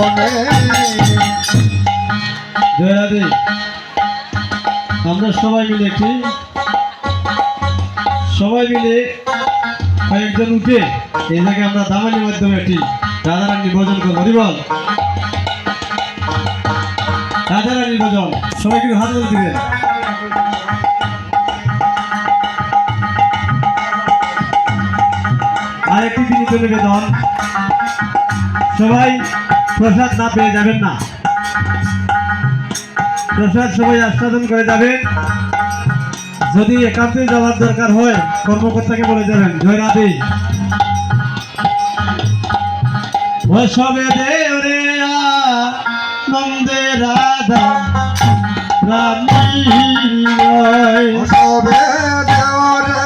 বৃন্দাবনে জয়াদি, আমরা সবাই মিলে একটি, সবাই মিলে কয়েকজন উঠে এই জায়গায় আমরা দামানির মাধ্যমে একটি রাধারানীর ভোজন করব। বল রাধারানীর ভোজন সবাই কিন্তু হাত দিবেন। আরেকটি জিনিস নিবেদন, সবাই প্রসাদ না পেয়ে যাবেন না। প্রসাদ সবাই আস্বাদন করে যাবেন। যদি একান্তই যাওয়ার দরকার হয়, কর্মকর্তাকে বলে যাবেন জয় রাধে। বসবে দেওরে নন্দে রাধা রানী জয়। সবে দেওরে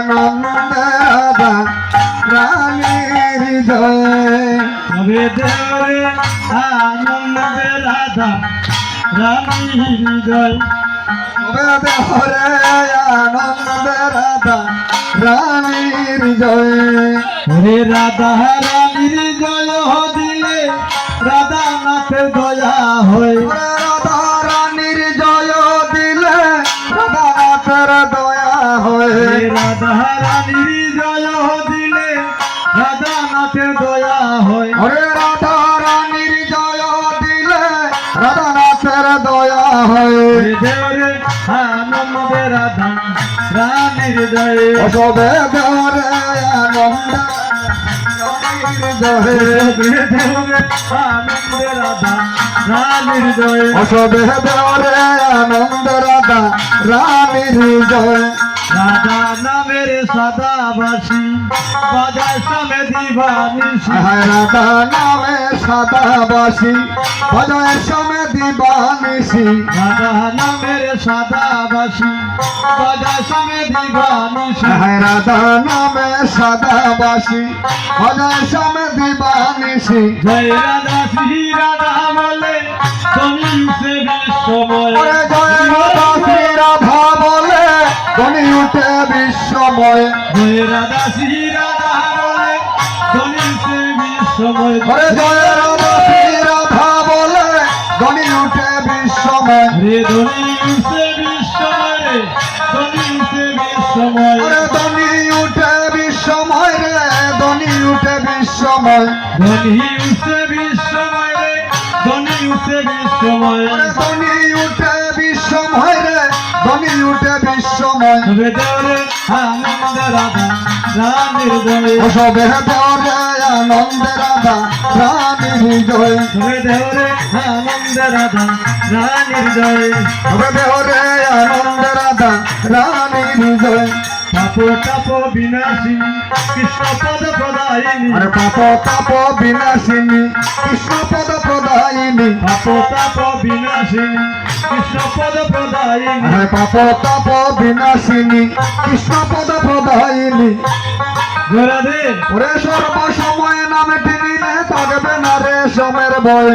রাধা রানীর জয় তবে দেওরে আনন্দে রাধা রানী জয়। সবে দেওরে আনন্দ রাধা রানীর জয়। ওরে রাধা রানীর জয় দিলে রাধা নাথের দয়া হয়। রাধা রানীর জয় দিলে রাধানাথের দয়া হয়। রাধা রানীর ওরে রাধা রানীর জয় দিলে রাধানাথের দয়া হয়। ওরে দেওরে আনন্দে রাধা রানীর জয়। অসবে দেওরে আনন্দ অসবে দেওরে আনন্দ রাধা রানীর জয়। রাধা নামের সাদাবাসী বাজায় সামে দিবানিসি রাধা নামে সাদাবাসী ভজয় সমে দিবানিসি রাধা নামের সাদাবাসী বাজায় সামে দিবানিসি রাধা নামে সাদাবাসী ভজয় সমে দিবানিসি জয় রাধা শ্রী রাধা বলে তুমি সে বিশ্বময়। জয় রাধা শ্রী ধনী উঠে বিশ্বময়। জয় রাধা শ্রী রাধা বলে তুমি সে বিশ্বময়। জয় রাধা শ্রী রাধা বলে ধনী উঠে বিশ্বময়। রে ধনী সে বিশ্বময় রে ধনী বিশ্বময়। ধনী উঠে বিশ্বময় রে ধনী উঠে বিশ্বময়। ধনী উঠে বিশ্বময় রে ধনী উঠে বিশ্বময়। ধনী উঠে বিশ্বময় তবে দেওরে আনন্দ রাধা রানীর জয়। সবে দেওরে আনন্দ রাধা রানীর জয়। দেওরে আনন্দ রাধা রানীর জয়। পাপ তাপ বিনাশিনী কৃষ্ণ পদ প্রদায়িনী। আরে পাপ তাপ বিনাশিনী কৃষ্ণ পদ প্রদায়িনী। পাপ তাপ বিনাশিনী কৃষ্ণ পদ প্রদায়িনী। আরে পাপ তাপ বিনাশিনী কৃষ্ণ পদ প্রদায়িনী। দে ওরে সর্ব সময় নামে টিনিলে থাকবে না রে সমের বয়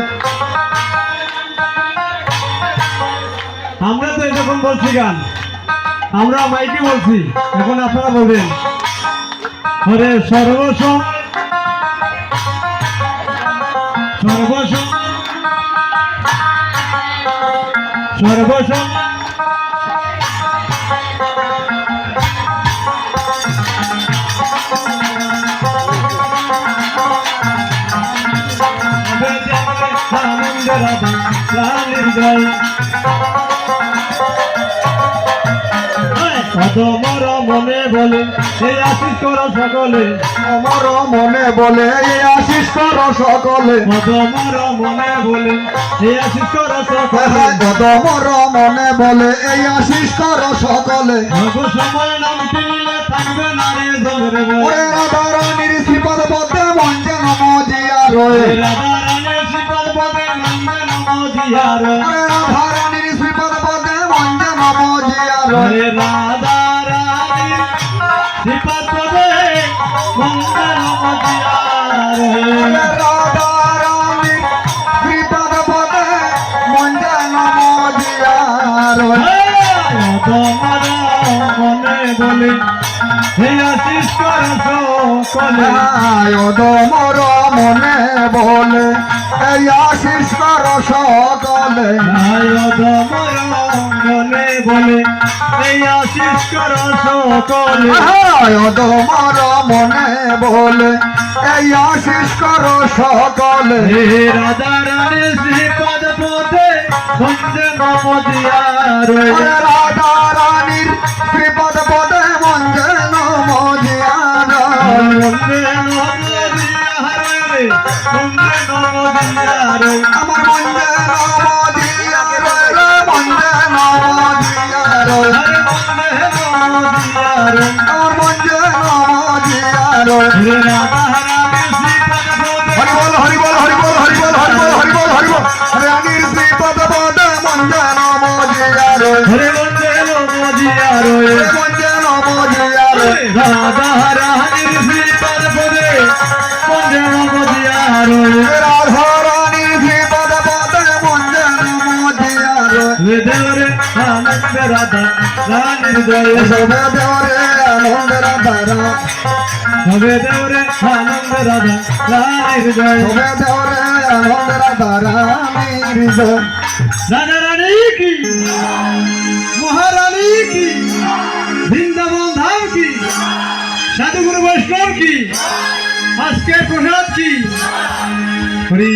আমরা তো এরকম বলছি গান। আমরা মাইকে বলছি এখন আপনারা বলবেন। হরে সর্বসম আনন্দ আনন্দ রাধা রানীর কদমর মনে বলে এই আশিস কর সকলে। আমার মনে বলে এই আশিস কর সকলে। কদমর মনে বলে এই আশিস কর সকলে। গদমর মনে বলে এই আশিস কর সকলে। সময় নাম কিনলে থাকবে না রে জমরে বলে ওরে রাধারানীর শ্রীপদ পদ্মে মন যেন মজিয়া রয়ে। রাধা শ্রীপদ পদে হরে রাধা রানী শ্রীপদ পদে রাধারানীর শ্রীপদ পদ্মে মন তোমার মনে বলে হে আশিস কর সকলে। মনে বলে আশিস কর সকলে। তোমার মনে বলে এই আশিস কর সকলে। দমর মনে বলে এই আশিস কর সকলে। রাধা রানী শ্রীপদ পথে বন্দে নম রাধা রানীর শ্রীপদ পদে দিয়ার আমার বল রানীর শ্রীপদ পদ মঞ্জন মঞ্জন মজিয়ার রাধা রানীর শ্রীপদ পদে রাধা মঞ্জন মজিয়ার দেবরে আনন্দ রাধা রানীর জয় সবে দেওরে আনন্দ রাধারা হবে দেওরে আনন্দ রাধা রানীর জয়। তবে দেওরে আনন্দ রাধারা জয়। রাধা রানী কি? মহারানী কি? বৃন্দাবন ধাম কি? সাধুগুরু বৈষ্ণব কি? আজকের প্রসাদ কি?